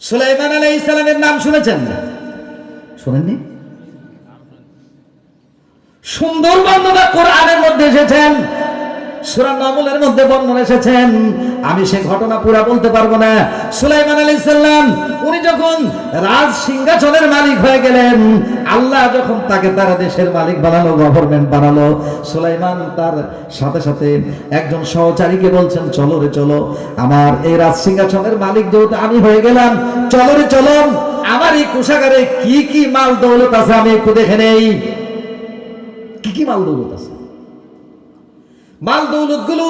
সুলাইমান আলাই ইসলামের নাম শুনেছেন? শুনেননি? সুন্দর বান্ধবা কোরআনের মধ্যে এসেছেন সূরা নমলের মধ্যে বর্ণনা এসেছেন। আমি সে ঘটনা পুরা বলতে পারব না। সুলাইমান আলাইহিস সালাম, উনি যখন রাজ সিংহাসনের মালিক হয়ে গেলেন, আল্লাহ যখন তাকে তার দেশের মালিক বানালো গভর্নমেন্ট বানালো, সুলাইমান তার সাথে সাথে একজন সহচারীকে বলছেন, চলো রে, চলো, আমার এই রাজ সিংহাসনের মালিক যেহেতু আমি হয়ে গেলাম, চলো রে, চলো আমার এই কোষাগারে কি কি মাল দৌলত আছে আমি একটু দেখে নেই। কি কি মাল দৌলত আছে? মাল দৌলতগুলো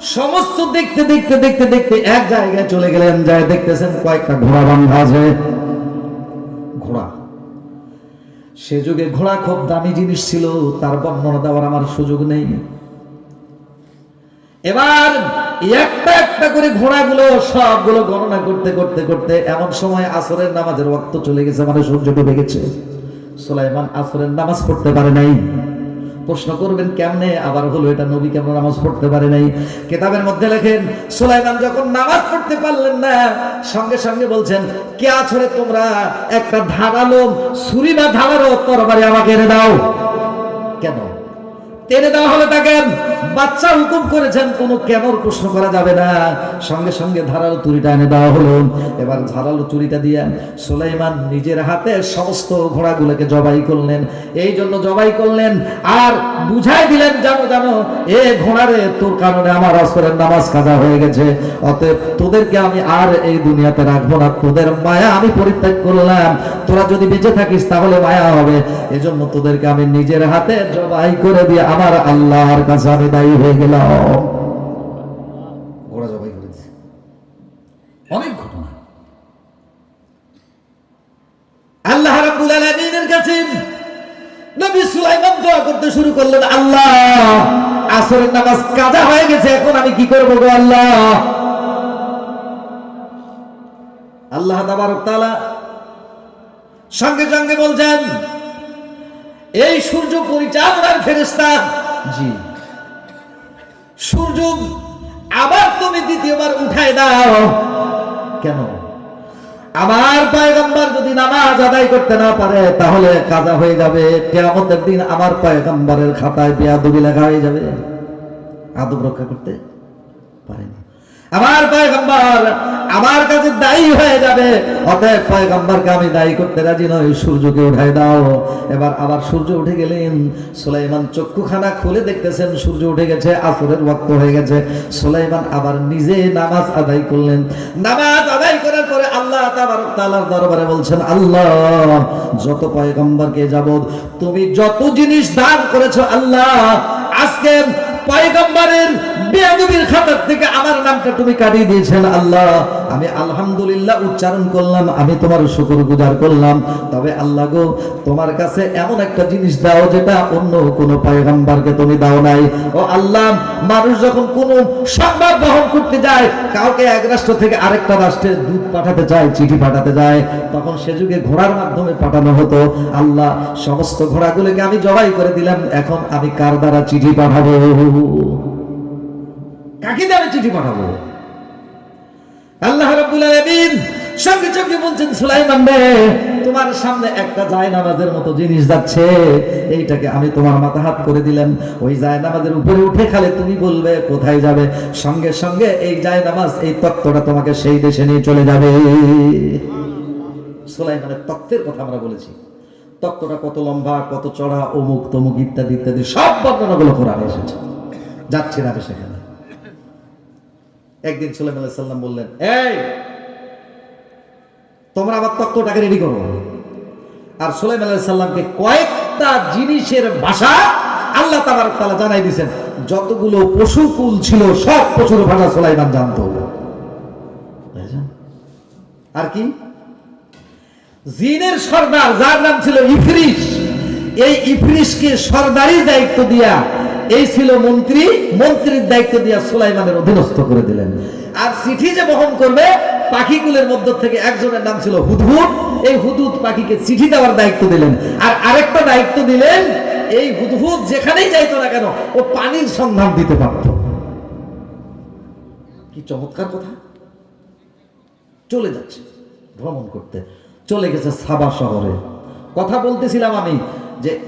সমস্ত দেখতে দেখতে দেখতে দেখতে এক জায়গায় চলে গেলেন, যায় দেখতেছেন কয়েকটা ঘোড়া বান্ধা আছে। ঘোড়া। সে যুগে ঘোড়া খুব দামি জিনিস ছিল, তার বর্ণনা দেওয়ার আমার সুযোগ নেই। এবার একটা একটা করে ঘোড়াগুলো, সবগুলো গণনা করতে করতে করতে এমন সময় আসরের নামাজের রক্ত চলে গেছে মানে সূর্য ডুবে গেছে। সুলাইমান আসরের নামাজ পড়তে পারে নাই। প্রশ্ন করবেন, কেমনে? আবার হলো এটা নবী কেমন নামাজ পড়তে পারে নাই? কেতাবের মধ্যে লেখেন, সুলাইমান যখন নামাজ পড়তে পারলেন না, সঙ্গে সঙ্গে বলছেন, কে আছরে তোমরা? একটা ধারালো ছুরি বা ধারালো তরবারি আমাকে এনে দাও। কেন? টেনে দেওয়া হলে তাকে বাচ্চা হুকুম করেছেন, কোনো কেনর প্রশ্ন করা যাবে না। সঙ্গে সঙ্গে ধারালো চুরিটা এনে দেওয়া হলো। এবার ধারালো চুরিটা দিয়ে সুলাইমান নিজের হাতে সমস্ত ঘোড়াগুলোকে জবাই করলেন। এই জন্য জবাই করলেন, আর বুঝাই দিলেন, জানো জানো, এ ঘোড়ারে, তোর কারণে আমার আসরের নামাজ কাজা হয়ে গেছে। অতএব তোদেরকে আমি আর এই দুনিয়াতে রাখব না। তোদের মায়া আমি পরিত্যাগ করলাম। তোরা যদি বেঁচে থাকিস, তাহলে মায়া হবে। এজন্য তোদেরকে আমি নিজের হাতে জবাই করে দিয়ে আমার আল্লাহর কাছে আমি দায়ী হয়ে ঘোড়া জবাই করে দিয়েছে অনেক ঘটনা। আল্লাহ কাছে নবী সুলাইমান দোয়া করতে শুরু করলেন, আল্লাহ, আসরের নামাজ হয়ে গেছে, এখন আমি কি করব গো আল্লাহ? আল্লাহ তাবারক সঙ্গে সঙ্গে বলছেন এই সূর্য পরিচালনার ফেরেশতা। জি। সূর্য আবার তুমি দ্বিতীয়বার উঠায় দাও। কেন? আমার পয়গম্বর যদি নামাজ আদায় করতে না পারে তাহলে কাজা হয়ে যাবে। কেয়ামতের দিন আমার পয়গম্বরের খাতায় বেয়াদবি লেখা হয়ে যাবে। আদব রক্ষা করতে পারেনি। আমার পয়গম্বর, আমার কাছে দায়ী হয়ে যাবে। অতএব পয়গম্বরকে আমি দায়ী করতে রাজি নই, সূর্যকে উঠাই দাও। এবার আবার সূর্য উঠে গেলেন। সুলাইমান চক্ষুখানা খুলে দেখতেছেন, সূর্য উঠে গেছে, আসরের ওয়াক্ত হয়ে গেছে। সুলাইমান আবার নিজে নামাজ আদায় করলেন। নামাজ আদায় করার পরে আল্লাহ তাআলার দরবারে বলছেন, আল্লাহ, যত পয়গম্বরকে যাবত তুমি যত জিনিস দান করেছ, আল্লাহ, আজকে পয়গম্বরের বেয়াদবির খাতার থেকে আমার নামটা তুমি কাটিয়ে দিয়েছেন, আল্লাহ। আমি আলহামদুলিল্লাহ উচ্চারণ করলাম, আমি তোমার শুকর গুজার করলাম। তবে আল্লাহ গো, তোমার কাছে এমন একটা জিনিস দাও যেটা অন্য কোন পয়গম্বরকে তুমি দাও নাই। ও আল্লাহ, মানুষ যখন কোন সংবাদ বহন করতে যায়, কাউকে এক রাষ্ট্র থেকে আরেকটা রাষ্ট্রে দুধ পাঠাতে চায় চিঠি পাঠাতে যায়, তখন সে যুগে ঘোড়ার মাধ্যমে পাঠানো হতো। আল্লাহ, সমস্ত ঘোড়াগুলোকে আমি জবাই করে দিলাম, এখন আমি কার দ্বারা চিঠি পাঠাবো? কাকে দ্বারা চিঠি পাঠাবো? আল্লাহ রাব্বুল আলামিন সঙ্গে সঙ্গে বলছেন, সুলাইমান রে, তোমার সামনে একটা জায়নামাজের মতো জিনিস যাচ্ছে। এইটাকে আমি তোমার মাথা হাত করে দিলাম। ওই জায়নামাজের উপরে উঠে খালে তুমি বলবে, কোথায় যাবে? সঙ্গে সঙ্গে এই জায়নামাজ, এই তত্ত্বটা তোমাকে সেই দেশে নিয়ে চলে যাবে। সুলাইমানের তত্ত্বের কথা আমরা বলেছি। তত্ত্বটা কত লম্বা, কত চড়া, অমুক তমুক ইত্যাদি ইত্যাদি, সব বর্ণনাগুলো এসেছে। যাচ্ছি না আমি সেখানে একদিন সুলাইমান আলাইহিস সালাম বললেন, এই, তোমরা আবার তত্ত্বটাকে রেডি করো। আর সুলাইমান আলাইহিস সালামকে কয়েকটা জিনিসের ভাষা আল্লাহ তাআলা জানাই দিয়েছেন। যতগুলো পশুকুল ছিল, সব পশুর ভাষা সুলাইমান জানতো। আর কি? জিনের সর্দার, যার নাম ছিল ইফরিস, এই ইফরিসকে সর্দারি দায়িত্ব দিয়া এই ছিল মন্ত্রী, মন্ত্রীর দায়িত্ব দিয়া সুলাইমানের অধীনস্থ করে দিলেন। আর চিঠি যে বহন করবে পাখিগুলোর মধ্য থেকে একজনের নাম ছিল হুদহুদ। এই হুদহুদ পাখিকে চিঠি দেওয়ার দায়িত্ব দিলেন। আর আরেকটা দায়িত্ব দিলেন, এই হুদহুদ যেখানেই যাইতো না কেন, ও পানির সন্ধান দিতে পারত। কি চমৎকার কথা? চলে যাচ্ছে, ভ্রমণ করতে। চলে গেছে সাবা শহরে। কথা বলতেছিলাম আমি যে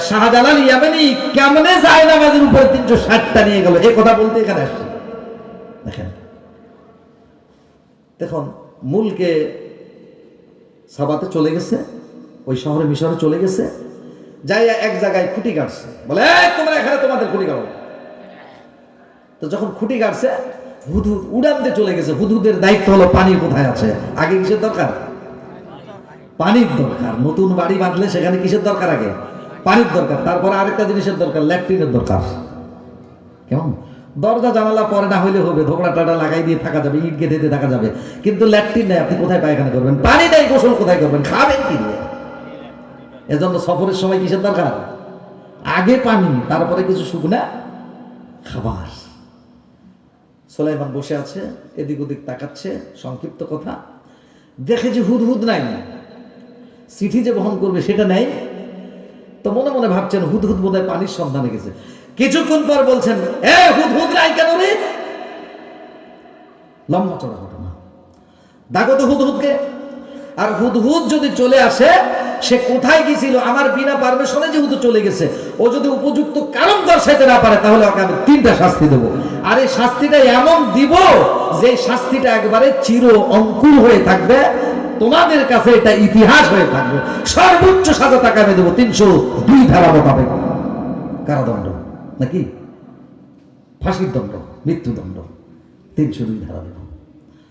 শাহজালাল ইয়ামেনি কেমনে যায় নামাজের উপরে তিনশো ষাটটা নিয়ে গেল? এই কথা বলতে এখানে আসছি। দেখেন। দেখুন মূলকে সাবাতে চলে গেছে ওই শহরে মিশরে চলে গেছে যাই এক জায়গায় খুঁটি কাটছে। বলে "এই, তোমরা এখানে তোমাদের খুঁটি কাটো। তো যখন খুঁটি কাটছে হুদহুদ উড়ানতে চলে গেছে। হুদহুদের দায়িত্ব হলো পানি কোথায় আছে? আগে কিসের দরকার? পানির দরকার। নতুন বাড়ি বাঁধলে সেখানে কিসের দরকার আগে? পানির দরকার। তারপরে আরেকটা জিনিসের দরকার, ল্যাট্রিনের দরকার। কেমন? দরজা, জানালা পরে না হইলে হবে ধোকড়া টাটা লাগাই দিয়ে থাকা যাবে, ইট গেঁথে দিয়ে থাকা যাবে। কিন্তু ল্যাট্রিন নেই, আপনি কোথায় পায়খানা করবেন? পানি নেই, গোসল কোথায় করবেন? খাবেন কি দিয়ে? এজন্য সফরের সময় কিসের দরকার? আগে পানি, তারপরে কিছু শুকনা খাবার। সোলাইমান বসে আছে, এদিক ওদিক তাকাচ্ছে, সংক্ষিপ্ত কথা। দেখে যে হুদ হুদ নাই। চিঠি যে বহন করবে সেটা নেই। তো মনে মনে ভাবছেন হুদ হুদ বোধ পানির সন্ধানে গেছে। কিছুক্ষণ পর বলছেন, এ হুদ হুদ নাই কেন রে? লম্বা চড়া ঘটনা। দেখো তো হুদ হুদকে আর হুদ হুদ যদি চলে আসে, সে কোথায় গেছিল আমার বিনা পারমিশনে যেহেতু চলে গেছে, ও যদি উপযুক্ত কারণ দর্শাইতে না পারে, তাহলে ওকে আমি তিনটা শাস্তি দেবো। আর এই শাস্তিটা এমন দিব যে শাস্তিটা একবারে চির অঙ্কুর হয়ে থাকবে তোমাদের কাছে এটা ইতিহাস হয়ে থাকবে। সর্বোচ্চ সাজা টাকা আমি দেবো। তিনশো দুই ধারা মোতাবেক কারাদণ্ড। নাকি? ফাঁসির দণ্ড, মৃত্যুদণ্ড। তিনশো দুই ধারা দেব।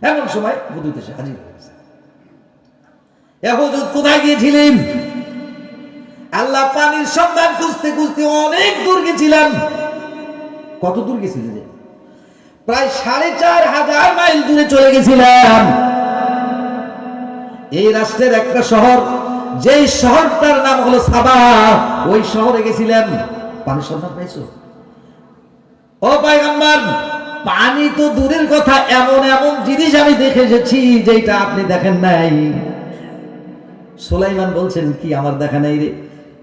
এমন সময় বুধুতে সে হাজির হয়েছে এহুজুদ কোথায় গিয়েছিলেন? আল্লাহ পানির সন্ধান খুঁজতে খুঁজতে অনেক দূর গেছিলেন। কত দূর গেছিলেন? প্রায় সাড়ে চার হাজার মাইল দূরে চলে গেছিলাম এই রাষ্ট্রের একটা শহর, যেই শহরটার নাম হলো সাবা, ওই শহরে গেছিলেন। পানি সন্ধান পাইছো? ও পাইগাম্বার পানি তো দূরের কথা, এমন এমন জিনিস আমি দেখে এসেছি যেটা আপনি দেখেন নাই। সোলাইমান বলছেন, কি আমার দেখা নাই রে?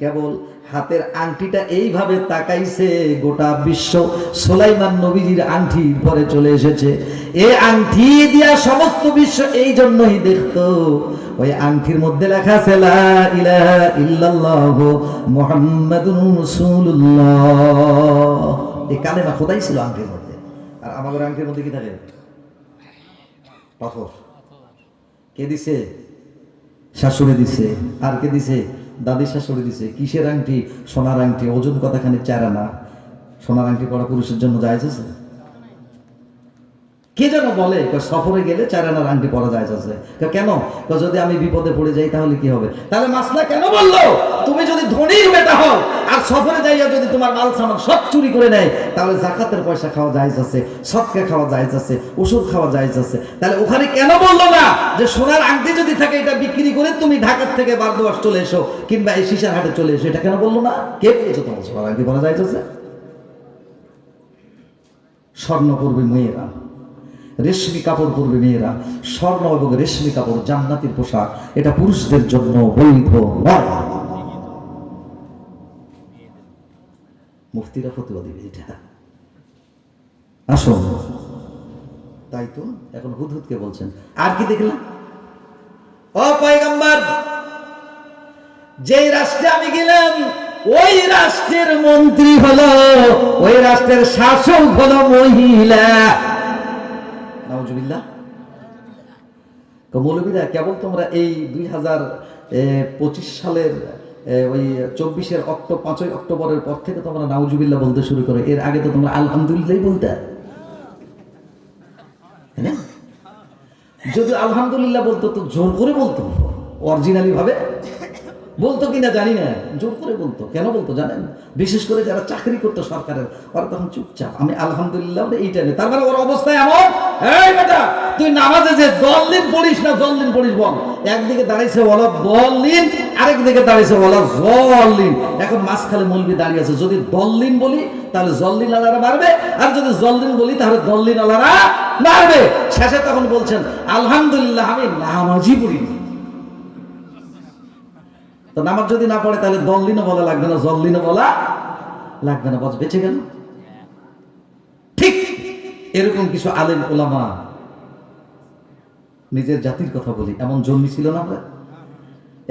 কেবল হাতের আংটিটা এইভাবে তাকাইছে গোটা বিশ্ব। সোলাইমান নবীজির আংটির পরে চলে এসেছে। এ আংটি দিয়া সমস্ত বিশ্ব এই জন্যই দেখতো। ওই আংটির মধ্যে লেখা আছে এই কালেমা খোদাই ছিল আংটির মধ্যে। আর আমাদের আংটির মধ্যে কি থাকে? পাথর। কে দিছে? শাশুড়ি দিছে। আর কে দিছে? দাদি শাশুড়ি দিছে, কিসের আংটি? সোনার আংটি। ওজন কতখানি? চারা না সোনার আংটি পড়া পুরুষের জন্য যায় কে যেন বলে সফরে গেলে চার আনার আংটি পরা যায় আছে কেন? যদি আমি বিপদে পড়ে যাই তাহলে কি হবে? তাহলে মাসলা কেন বলল? তুমি যদি ধনীর বেটা হও, আর সফরে যাইয়া যদি তোমার মাল সামান সব চুরি করে নেয়, তাহলে জাকাতের পয়সা খাওয়া যায় আছে সৎকা খাওয়া যায় আছে ওষুধ খাওয়া যায় আছে তাহলে ওখানে কেন বলল না যে সোনার আংটি যদি থাকে, এটা বিক্রি করে তুমি ঢাকার থেকে বারদোয়াস চলে এসো, কিংবা এই শিশার হাটে চলে এসো, এটা কেন বলল না? কে পেয়েছ তোমার সোনার আংটি পরা যায় আছে স্বর্ণ পরবে মেয়েরা। রেশমি কাপড় পরবে মেয়েরা। স্বর্ণ এবং রেশমি কাপড় জান্নাতির পোশাক। এটা পুরুষদের জন্য বৈধ নয়। মুফতিরা ফতুয়া দিবে এটা। আসুন। তাই তো? এখন হুদহুদকে বলছেন। আর কি দেখলাম? ও পয়গম্বর, যেই রাষ্ট্রে আমি গেলাম, ওই রাষ্ট্রের মন্ত্রী হলো, ওই রাষ্ট্রের শাসক হলো মহিলা। নাউজুবিল্লাহ। তো মৌলবীরা, কেবল তোমরা এই দুই হাজার পঁচিশ সালের ওই চব্বিশের অক্টো, পাঁচই অক্টোবরের পর থেকে তোমরা নাউজুবিল্লাহ বলতে শুরু করো। এর আগে তো তোমরা আলহামদুলিল্লাহ বলতে। যদি আলহামদুলিল্লাহ বলতো, তো জোর করে বলতো। অরিজিনালি ভাবে বলতো কিনা জানি না। জোর করে বলতো। কেন বলতো জানেন? বিশেষ করে যারা চাকরি করতো সরকারের, ওরা তখন চুপচাপ। আমি আলহামদুলিল্লাহ এইটা নেই। তার মানে ওর অবস্থা এমন তুই নামাজে যে দলিন পড়িস না, জল্লিন পড়িস বল। একদিকে দাঁড়িয়েছে বলো দলিন আরেক দিকে দাঁড়িয়েছে বলো জল্লিন। এখন মাঝখানে মলবি দাঁড়িয়ে আছে। যদি দল্লিন বলি, তাহলে জল্লিন আলারা মারবে। আর যদি জল্লিন বলি, তাহলে দল্লিন আলারা মারবে। শেষে তখন বলছেন, আলহামদুলিল্লাহ, আমি নামাজই পড়িনি। তো নামাজ যদি না পড়ে, তাহলে দল্লিনও বলা লাগবে না, জল্লিনও বলা লাগবে না। বস, বেঁচে গেল? ঠিক এরকম কিছু আলেম ওলামা, নিজের জাতির কথা বলি, এমন জন্মি ছিল না আমরা?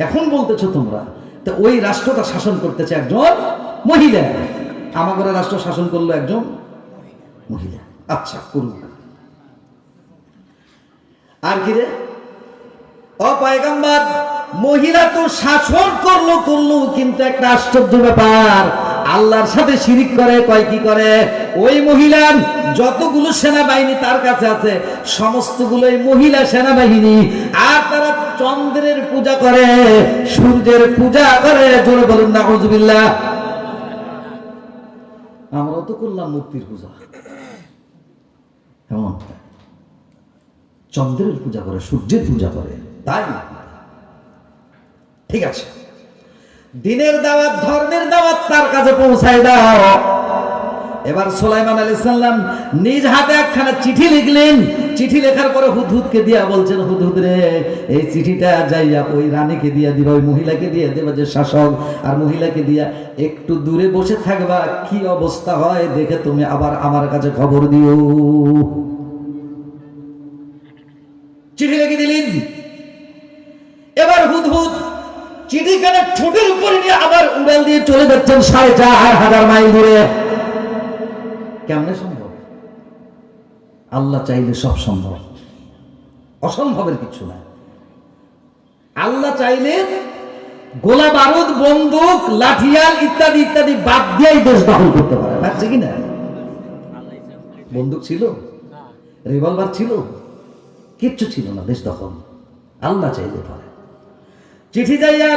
এখন বলতেছো তোমরা, তো ওই রাষ্ট্রটা শাসন করতেছে একজন মহিলা। আমাদের রাষ্ট্র শাসন করল একজন মহিলা। আচ্ছা করুন। আর কি রে? অপায়গাম্বার মহিলা তো শাসন করল করল, কিন্তু একটা আশ্চর্য ব্যাপার। আল্লাহর সাথে শিরিক করে, কয় কি করে? ওই মহিলার যতগুলো সেনাবাহিনী তার কাছে আছে, সমস্তগুলোই মহিলা সেনাবাহিনী। আর তারা চন্দ্রের পূজা করে, সূর্যের পূজা করে, জোরে বলুন না হজবিল্লা আমরাও তো করলাম মূর্তির পূজা। এমন। চন্দ্রের পূজা করে, সূর্যের পূজা করে, তাই ঠিক আছে। দিনের দাওয়াত, ধর্মের দাওয়াত তার কাছে পৌঁছায় দাও। এবার সোলাইমান আলী সাল্লাম নিজ হাতে একখানা চিঠি লিখলেন। চিঠি লেখার পরে হুদহুদকে দিয়া বলছেন, হুদহুদ রে, এই চিঠিটা যাইয়া ওই রানীকে দিয়া দিবা, ওই মহিলাকে দিয়ে দেবা যে শাসক। আর মহিলাকে দিয়া একটু দূরে বসে থাকবা, কি অবস্থা হয় দেখে তুমি আবার আমার কাছে খবর দিও। চিঠি লিখে দিলেন। এবার হুদহুদ চিঠিখানা ঠোঁটের উপরে নিয়ে আবার উড়াল দিয়ে চলে যাচ্ছেন সাড়ে চার হাজার মাইল দূরে কেমনে সম্ভব? আল্লাহ চাইলে সব সম্ভব। অসম্ভবের কিছু না। আল্লাহ চাইলে গোলা বারুদ, বন্দুক, লাঠিয়াল ইত্যাদি ইত্যাদি বাদ দিয়েই দেশ দখল করতে পারে। পারছে কি না? বন্দুক ছিল? রিভলভার ছিল? কিচ্ছু ছিল না, দেশ দখল। আল্লাহ চাইলে পারে। চিঠি যাইয়া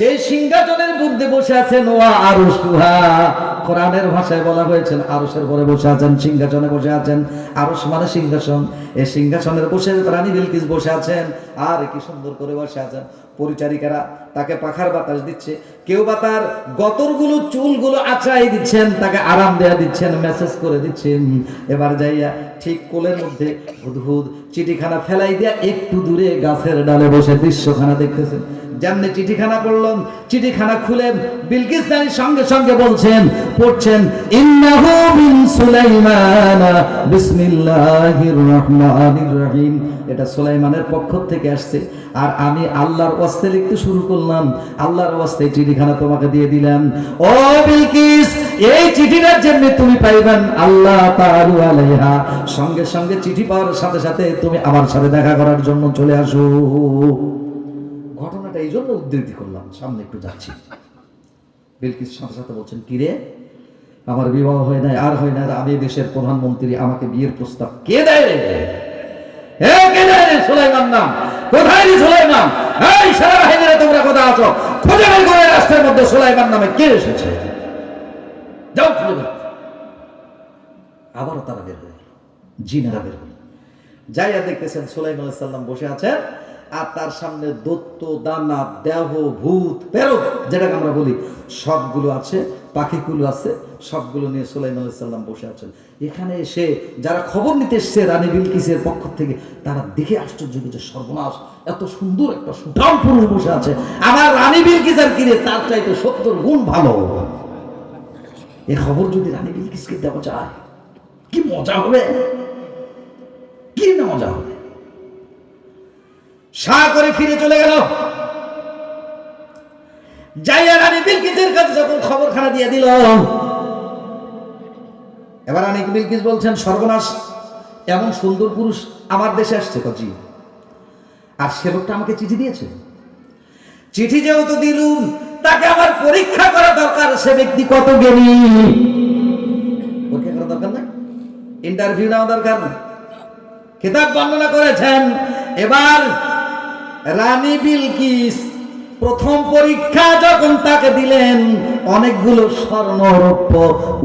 যে সিংহাসনের মধ্যে বসে আছেন, ওয়া আরুষুহা কোরআনের ভাষায় বলা হয়েছেন আরশের পরে বসে আছেন, সিংহাসনে বসে আছেন। আরশ মানে সিংহাসন। এই সিংহাসনের বসে রানী বিলকিস বসে আছেন। আর কি সুন্দর করে বসে আছেন। পরিচারিকারা তাকে পাখার বাতাস দিচ্ছে। কেউ বা তার গতরগুলো, চুলগুলো আঁচড়াই দিচ্ছেন, তাকে আরাম দেয়া দিচ্ছেন, মেসেজ করে দিচ্ছেন। এবার যাইয়া ঠিক কোলের মধ্যে হুদহুদ, চিঠিখানা ফেলাই দিয়া একটু দূরে গাছের ডালে বসে দৃশ্যখানা দেখতেছেন। যেমনি চিঠিখানা পড়লাম, চিঠিখানা খুলে বিলকিস রানীর সঙ্গে সঙ্গে বলছেন, পড়ছেন, ইন্নাহু মিন সুলাইমান, বিসমিল্লাহির রহমানির রহিম। এটা সুলাইমানের পক্ষ থেকে আসছে। আর আমি আল্লাহর ওয়াস্তে লিখতে শুরু করলাম, আল্লাহর ওয়াস্তে চিঠিখানা তোমাকে দিয়ে দিলাম। ও বিলকিস, এই চিঠিটার জন্য তুমি পাইবেন আল্লাহ তাআলু আলাইহা। সঙ্গে সঙ্গে চিঠি পাওয়ার সাথে সাথে তুমি আমার সাথে দেখা করার জন্য চলে আসো। ঘটনাটা এই জন্য উদ্ধৃতি করলাম, সামনে একটু যাচ্ছি। বিলকিস সাথে সাথে বলছেন কিরে আমার বিবাহ হয় নাই, আর হয় না, আমি দেশের প্রধানমন্ত্রী, আমাকে বিয়ের প্রস্তাব কে দেয় রে? তোমরা আছো? বের নামে কে এসেছে? আবারও তারা হলো। যাইয়া দেখতেছেন সুলাইম আলাইসাল্লাম বসে আছেন আর তার সামনে দত্ত দানা, দেহ, ভূত পেরত যেটাকে আমরা বলি, সবগুলো আছে, পাখিগুলো আছে, সবগুলো নিয়ে সুলাইম আলাইসাল্লাম বসে আছেন। এখানে এসে যারা খবর নিতে এসছে, রানী বিলকিসের পক্ষ থেকে, তারা দেখে আশ্চর্য কিছু সর্বনাশ, এত সুন্দর একটা সুঠাম পুরুষ বসে আছে। আমার রানী বিলকিস আর কিনে তার চাইতে সত্তর গুণ ভালো। এ খবর যদি রানী বিলকিসকে দেওয়া যায়, কি মজা হবে? কি না মজা হবে? সা করে ফিরে চলে গেল। যাইয়া রানী বিলকিসের কাছে যখন খবরখানা দিয়ে দিল, এবার রানী বিলকিস বলছেন, সর্বনাশ, এমন সুন্দর পুরুষ আমার দেশে আসছে কজি আর সে লোকটা আমাকে চিঠি দিয়েছে। চিঠি যেহেতু দিলুম, তাকে আমার পরীক্ষা করা দরকার, সে ব্যক্তি কত জ্ঞানী। পরীক্ষা করা দরকার না ইন্টারভিউ নেওয়া দরকার। না কিতাব বর্ণনা করেছেন, এবার রানী বিলকিস প্রথম পরীক্ষা যখন তাকে দিলেন অনেকগুলো স্বর্ণ রৌপ্য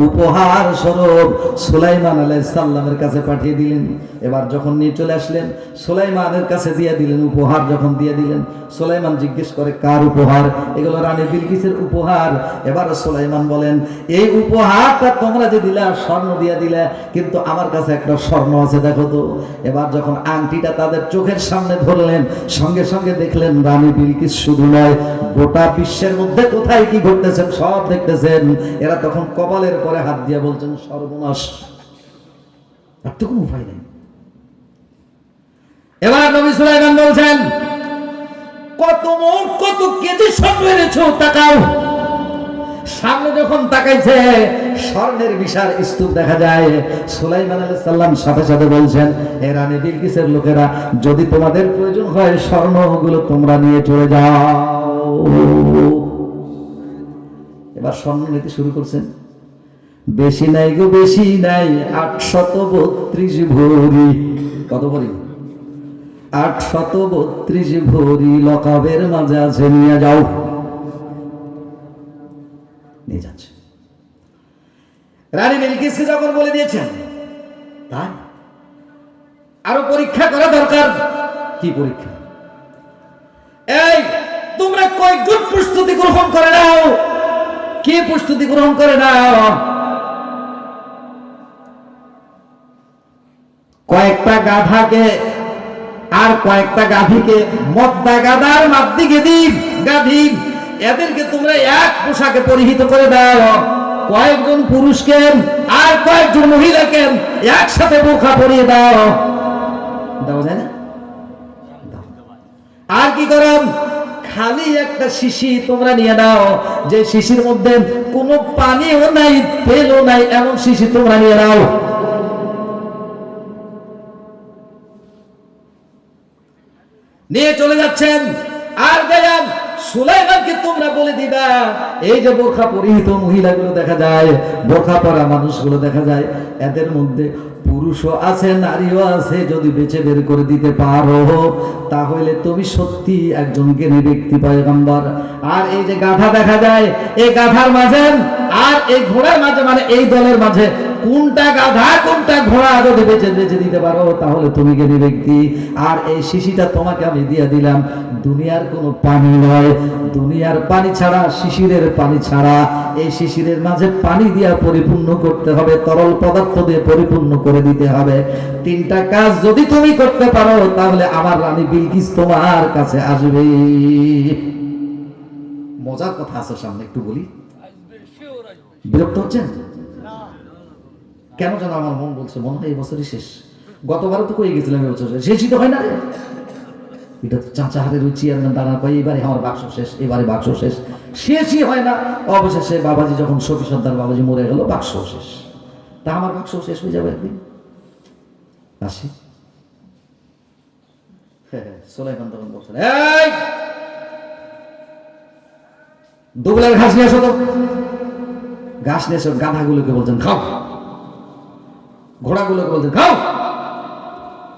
উপহার স্বরূপ সুলাইমান আলাই সাল্লামের কাছে পাঠিয়ে দিলেন। এবার যখন নিয়ে চলে আসলেন, সুলাইমানের কাছে দিয়ে দিলেন, উপহার যখন দিয়ে দিলেন, সুলাইমান জিজ্ঞেস করে, কার উপহার? এগুলো রানী বিলকিসের উপহার। এবার সুলাইমান বলেন, এই উপহারটা তোমরা যে দিলা, স্বর্ণ দিয়ে দিলে, কিন্তু আমার কাছে একটা স্বর্ণ আছে, দেখো তো। এবার যখন আংটিটা তাদের চোখের সামনে ধরলেন, সঙ্গে সঙ্গে দেখলেন রানী বিলকিস শুধু নয়, গোটা বিশ্বের মধ্যে কোথায় কি ঘটতেছেন সব দেখতেছেন, এরা তখন কপালের পরে হাত দিয়ে বলছেন, সর্বনাশ। আর তো কোনো উপায় নেই। এবার নবী সুলাইমান বলছেন, কত মন কত কেজি স্বর্ণ এনেছো তাকাও। সামনে যখন তাকাইছে, স্বর্ণের বিশাল স্তূপ দেখা যায়। সুলাইমান আলাইহিস সালাম সাথে সাথে বলছেন এ রানী বিলকিসের লোকেরা, যদি তোমাদের প্রয়োজন হয় স্বর্ণগুলো তোমরা নিয়ে চলে যাও। এবার স্বর্ণ নিতে শুরু করছেন। বেশি নাই গো, বেশি নাই আটশত বত্রিশ ভরি। কত ভরি? আটশত বত্রিশ ভরি লকাবের মাঝে আছে, নিয়ে যাও। নিয়ে যাচ্ছে। রানী বিলকিসকে যখন বলে দিয়েছেন, তাই? আরও পরীক্ষা করা দরকার। কি পরীক্ষা? এই, তোমরা কয়েকজন প্রস্তুতি গ্রহণ করে নাও। কি প্রস্তুতি গ্রহণ করে নাও কয়েকটা গাধাকে আর কয়েকটা গাধীকে মদ্দা গাদার মাদ্দিকে দিন, গাধী। এদেরকে তোমরা এক পোশাকে পরিহিত করে দাও। কয়েকজন পুরুষকে আর কয়েকজন মহিলাকে একসাথে বোরখা পরিয়ে দাও। দেওয়া যায় না? আর কি করম খালি একটা শিশি তোমরা নিয়ে নাও। যে শিশির মধ্যে কোনো পানিও নাই, তেলও নাই, এমন শিশি তোমরা নিয়ে নাও। নিয়ে চলে যাচ্ছেন। আর গেলাম সুলাইমানকে তোমরা বলে দিবা, এই যে বোরখা পরিহিত মহিলাগুলো দেখা যায়, বোরখা পরা মানুষগুলো দেখা যায়, এদের মধ্যে পুরুষও আছে, নারীও আছে, যদি বেছে বের করে দিতে পারো, তাহলে তুমি সত্যি একজন জ্ঞানী ব্যক্তি, পয়গম্বর। আর এই যে গাধা দেখা যায়, এই গাধার মাঝে, আর এই ঘোড়ার মাঝে মানে এই দলের মাঝে কোনটা গাধা কোনটা ঘোড়া যদি বেঁচে বেঁচে দিতে পারো তাহলে তুমি জ্ঞানী ব্যক্তি। আর এই শিশিটা তোমাকে আমি দিয়ে দিলাম। দুনিয়ার কোনো পানি নয়। দুনিয়ার পানি ছাড়া শিশিরের পানি ছাড়া। এই শিশিরের মাঝে পানি দিয়া পরিপূর্ণ করতে হবে তরল পদার্থ দিয়ে পরিপূর্ণ করে দিতে হবে। তিনটা কাজ যদি তুমি করতে পারো তাহলে আমার রানী বিলকিস তোমার কাছে আসবে। মজার কথা আছে সামনে একটু বলি। বিরক্ত হচ্ছেন? কেন যেন আমার মন বলছে, মনে হয় এই বছরই শেষ। গতবারও তো কয়ে গেছিলাম এবছর শেষ। শেষই তো হয় না রে। এটা তো চাচা হারের ওই চেয়ারম্যান দাঁড়ান কয় এবারে আমার বাক্স শেষ, এবারে বাক্স শেষ। শেষই হয় না। অবশেষে বাবাজি যখন সতী সন্তান বাবাজি মরে গেল, বাক্স শেষ। তা আমার বাক্স শেষ হয়ে যাবে একদিন। আসি। হ্যাঁ হ্যাঁ তখন বলছেন ঘাস নিয়ে আসো তো। ঘাস নিয়ে এসে, গাধাগুলোকে বলছেন, খাও। ঘোড়াগুলোকে বলছেন খাও!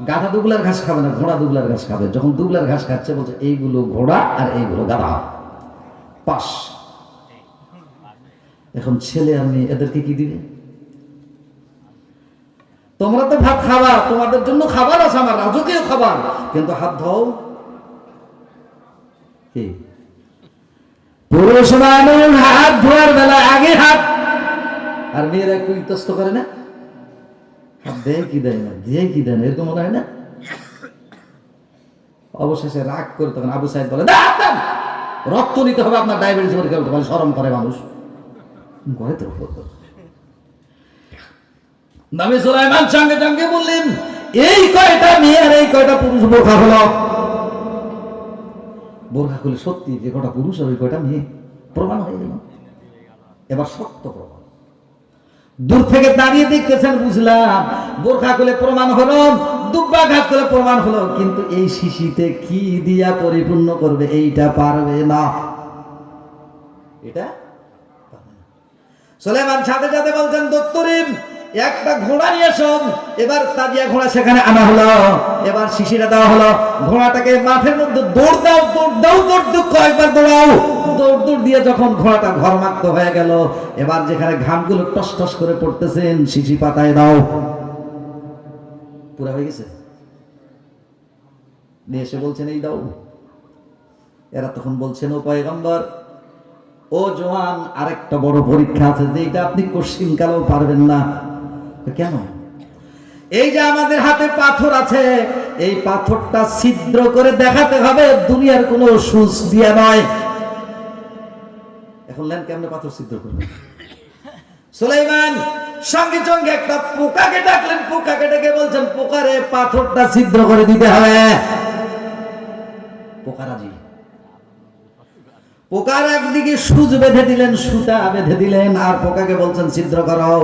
গাধা দুবলার ঘাস খাবে না, ঘোড়া দুবলার ঘাস খাবে। যখন দুবলার ঘাস খাচ্ছে, বলছে, এইগুলো ঘোড়া আর এইগুলো গাধা। পাস। এখন ছেলে আর মেয়ে, এদেরকে কি দিবে? তোমরা তো ভাত খাবা, তোমাদের জন্য খাবার আছে, আমার রাজকীয় খাবার। কিন্তু হাত ধোও। কি? পুরুষ মানুষ হাত ধোয়ার বেলা আগে হাত, আর মেয়েরা একটু ইতস্ত করে না? দেয় কি দেয় না দিয়ে কি দেয় না এরকম মনে হয় না? অবশেষে রাগ করে তখন আবু সাহেব বলে "দাও, দাও। রক্ত নিতে হবে আপনার ডায়াবেটিস পরীক্ষা করতে পারে সরম করে মানুষ। করে তো নবী সুলাইমান সঙ্গে সঙ্গে বললেন এই কয়টা মেয়ে আর এই কয়টা পুরুষ বোরখা হলো বোরখা খুলে সত্যি যে কটা পুরুষ আর ওই কয়টা মেয়ে প্রমাণ হয়ে গেল। এবার সত্য প্রমাণ। দূর থেকে দাঁড়িয়ে দেখতেছেন, বুঝলাম। বোরখা করলে প্রমাণ হলো, দুব্বা ঘাট করে প্রমাণ হলো, কিন্তু এই শিশিতে কি দিয়া পরিপূর্ণ করবে এইটা পারবে না। এটা সোলেমান সাথে সাথে বলছেন, দত্তরিম একটা ঘোড়া নিয়ে এসো। এবার তাজিয়া ঘোড়া সেখানে আনা হলো। এবার শিশিরা দেওয়া হলো। ঘোড়াটাকে মাঠের মধ্যে দৌড় দাও দৌড় দাও দৌড় দাও, কয়েকবার দৌড়াও। দৌড় দৌড় দিয়ে যখন ঘোড়াটা ঘরমাক্ত হয়ে গেল, এবার যেখানে ঘামগুলো টস টস করে পড়তেছেন, শিশি পাতায় দাও। পুরা হয়ে গেছে? নিয়ে এসে বলছেন, এই দাও। এরা তখন বলছেন, ও পয়গম্বর, ও জোয়ান, আরেকটা বড় পরীক্ষা আছে যে এটা আপনি কোশ্চিন কালেও পারবেন না। কেন? এই যে আমাদের হাতে পাথর আছে, এই পাথরটা ছিদ্র করে দেখাতে হবে, দুনিয়ার কোনো সুচ দিয়া নয়। এখন লেন কেমনে পাথর ছিদ্র করবে? সুলাইমান, সঙ্গে সঙ্গে একটা পোকাকে ডাকলেন, পোকাকে ডেকে বলছেন, পোকারে পাথরটা ছিদ্র করে দিতে হবে। পোকারাজি পোকার একদিকে সুচ বেঁধে দিলেন, সুতা বেঁধে দিলেন, আর পোকাকে বলছেন, ছিদ্র করাও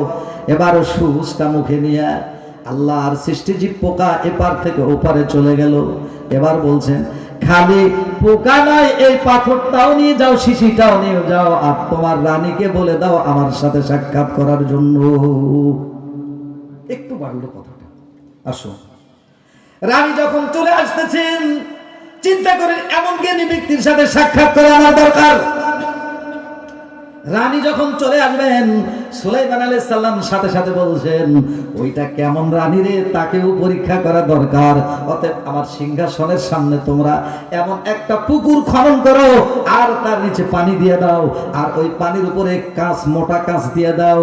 এবার সুচটা মুখে নিয়ে আল্লাহর সৃষ্টিজীব পোকা এপার থেকে ওপারে চলে গেল, এবার বলছেন, খালি পোকা নয়, এই পাথরটাও নিয়ে যাও, শিশিটাও নিয়ে যাও, আর তোমার রানীকে বলে দাও, আমার সাথে সাক্ষাৎ করার জন্য। একটু বাড়লো কথাটা। আসো। রানী যখন চলে আসতেছেন চিন্তা করেন এমন জ্ঞানী ব্যক্তির সাথে সাক্ষাৎ করা আমার দরকার। রানী যখন চলে আসবেন, সুলাইমান আলাইহিস সালাম সাথে সাথে বলছেন, ওইটা কেমন রানী রে? তাকেও পরীক্ষা করা দরকার। অতএব আমার সিংহাসনের সামনে তোমরা এমন একটা পুকুর খনন করো, আর তার নিচে পানি দিয়ে দাও, আর ওই পানির উপরে কাঁচ, মোটা কাঁচ দিয়ে দাও।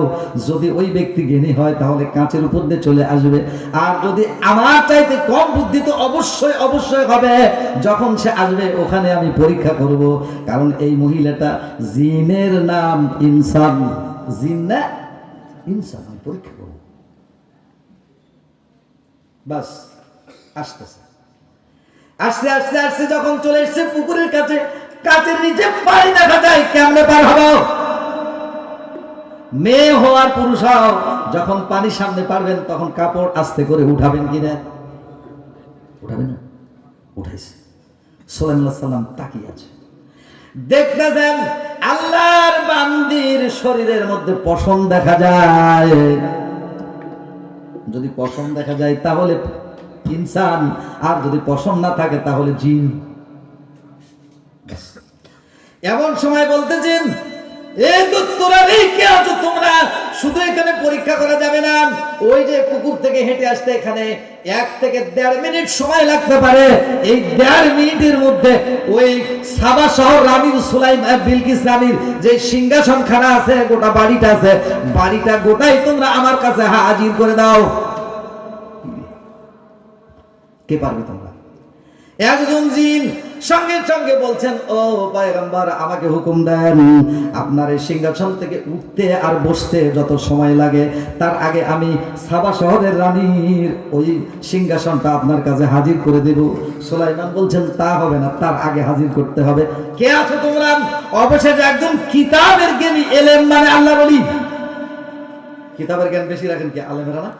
যদি ওই ব্যক্তি জ্ঞানী হয়, তাহলে কাঁচের উপর দিয়ে চলে আসবে। আর যদি আমার চাইতে কম বুদ্ধি, তো অবশ্যই অবশ্যই হবে। যখন সে আসবে, ওখানে আমি পরীক্ষা করব। কারণ এই মহিলাটা জিনের নাম ইনসান জিন না ইনসান আমি পরীক্ষা করব। বাস, আসতেছে। আস্তে আস্তে আস্তে যখন চলে এসছে পুকুরের কাছে, কাছের নিচে পানি দেখা যায়, কেমনে পার হব? মেয়ে হওয়ার পুরুষ যখন পানির সামনে পারবেন, তখন কাপড় আস্তে করে উঠাবেন কিনা উঠাবেন না, উঠাইছে। সোলাইমুল্লাহ সাল্লাম তাকিয়ে আছে। দেখতেছেন, আল্লাহর বান্দির শরীরের মধ্যে পশম দেখা যায়। যদি পশম দেখা যায়, তাহলে ইনসান, আর যদি পশম না থাকে, তাহলে জিন। এমন সময় বলতেছেন, এ তো তোরা কে আছো তোমরা? শুধু এখানে পরীক্ষা করা যাবে না। ওই যে পুকুর থেকে হেঁটে আসতে এখানে এক থেকে দেড় মিনিট সময় লাগতে পারে। এই দেড় মিনিটের মধ্যে ওই সাবা শহর রানীর সুলাইম বিলকিস রানীর যে সিংহাসন খানা আছে, গোটা বাড়িটা আছে, বাড়িটা গোটাই তোমরা আমার কাছে হাজির করে দাও। কে পারবে তোমরা? একজন জিন সঙ্গে সঙ্গে বলছেন, ও পয়গম্বর, আমাকে হুকুম দেন, আপনার এই সিংহাসন থেকে উঠতে আর বসতে যত সময় লাগে, তার আগে আমি সাবা শহরের রানীর ওই সিংহাসনটা আপনার কাছে হাজির করে দেব। সুলাইমান বলছেন, তা হবে না, তার আগে হাজির করতে হবে। কে আছো তোমরা? অবশেষে একজন কিতাবের জ্ঞানী এলেন মানে আল্লাহ বলি। কিতাবের জ্ঞান বেশি রাখেন কি? আলেমেরা না?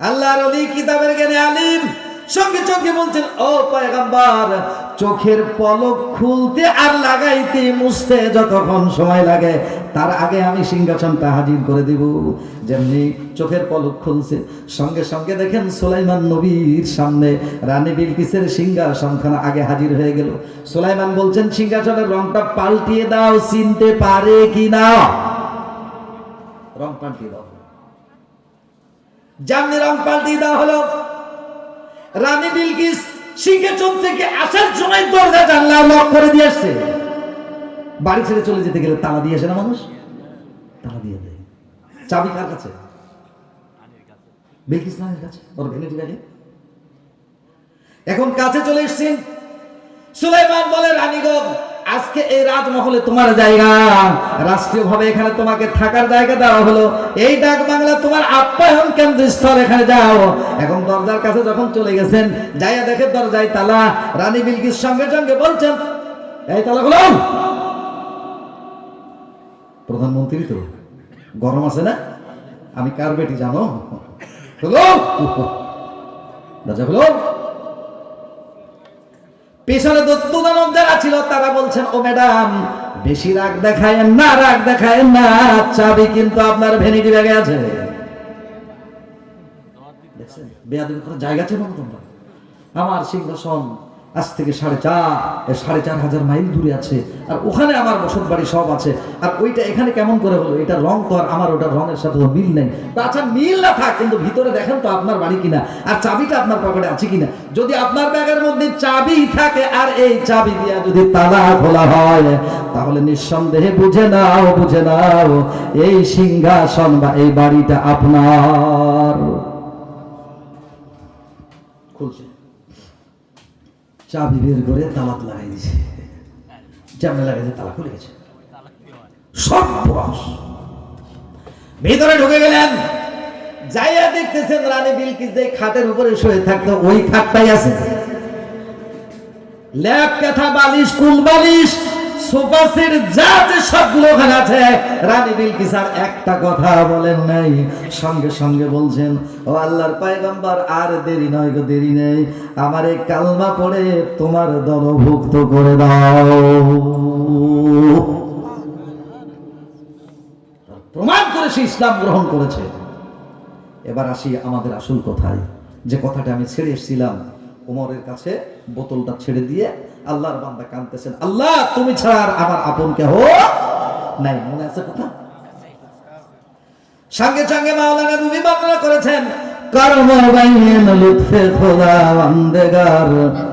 আল্লাহর অলি কিতাবের জ্ঞানে আলিম। সঙ্গে সঙ্গে বলছেন, ও পয়গাম্বার, চোখের পলক খুলতে আর লাগাইতে মুছতে যতক্ষণ সময় লাগে, তার আগে আমি সিংহাসনটা হাজির করে দিব। যেমনি চোখের পলক খুলছে। সঙ্গে সঙ্গে দেখেন সুলাইমান নবীর সামনে রানী বিলকিসের সিংহাসনখানা আগে হাজির হয়ে গেল। সুলাইমান বলছেন, সিংহাসনের রংটা পাল্টিয়ে দাও, চিনতে পারে কি না? রং পাল্টিয়ে দাও। জামনি রং পাল্টিয়ে দেওয়া হলো রানী বিলকিস সিংহাসন থেকে আসার সময় দরজা জানলা লক করে দিয়ে আসছে। বাড়ি ছেড়ে চলে যেতে গেলে তালা দিয়ে আসে না মানুষ? তালা দিয়ে দেয়। চাবি কার কাছে? কাছে। ওর ভেনেটি ব্যাগে এখন কাছে চলে এসছেন। সুলাইমান বলে রানীগঞ্জ আজকে এই রাজমহলে তোমার জায়গা। রাষ্ট্রীয় ভাবে এখানে তোমাকে থাকার জায়গা দেওয়া হলো। এই ডাক বাংলা তোমার আপ্যায়ন কেন্দ্র স্থল এখানে যাও এখন দরজার কাছে যখন চলে গেছেন, যাইয়া দেখে দরজায় তালা। রানী বিলকিস সঙ্গে সঙ্গে বলছেন, এই তালা খুলো প্রধানমন্ত্রী তো, গরম আছে না? আমি কার বেটি জানো? খুলো দরজা খুলো পেছনে দত্ত দানব যারা ছিল তারা বলছেন, ও ম্যাডাম, বেশি রাগ দেখায় না, রাগ দেখায় না, চাবি কিন্তু আপনার ভেনিটি ব্যাগে আছে। জায়গা ছিল তোমরা আমার সিংহাসন আজ থেকে সাড়ে চার সাড়ে চার হাজার মাইল দূরে আছে। আর ওখানে আমার বসত বাড়ি সব আছে। আর ওইটা এখানে কেমন করে হলো? এটা রং তো আর আমার ওটা রঙের সাথে তো মিল নেই। তো আচ্ছা মিল না থাক, কিন্তু ভিতরে দেখেন তো আপনার বাড়ি কিনা। আর চাবিটা আপনার পকেটে আছে কিনা? যদি আপনার ব্যাগের মধ্যে চাবি থাকে, আর এই চাবি দিয়া যদি তালা খোলা হয়, তাহলে নিঃসন্দেহে বুঝে নাও বুঝে নাও, এই সিংহাসন বা এই বাড়িটা আপনার। চাবি বের করে তালাক লাগাই দিছে। যেমন লাগাইছে তালা খুলে গেছে। সব ভিতরে ঢুকে গেলেন। যাইয়া দেখতেছেন রানী বিলকিস যে খাটের উপরে শুয়ে থাকতো, ওই খাটটাই আছে। ল্যাপ কাঁথা বালিশ, কুল বালিশ যা সবগুলো ওখানে আছে। রানী একটা কথা বলেন নাই। সঙ্গে সঙ্গে বলছেন, ও আল্লাহর পায়গাম্বার, আর দেরি নয় গো, দেরি নেই। আমার এই কালমা পড়ে তোমার দলভুক্ত করে দাও। প্রমাণ করে সে ইসলাম গ্রহণ করেছে। এবার আসি আমাদের আসল কথায়। যে কথাটা আমি ছেড়ে এসেছিলাম ওমরের কাছে বোতলটা ছেড়ে দিয়ে আল্লাহর বান্দা কাঁদতেছেন। আল্লাহ, তুমি ছাড়া আর আমার আপন কেহ নাই। মনে আছে কথা? সঙ্গে সঙ্গে মাওলানা রুবি বর্ণনা করেছেন। কর্ম বাইন লুৎফে খোদা, বান্দেগার।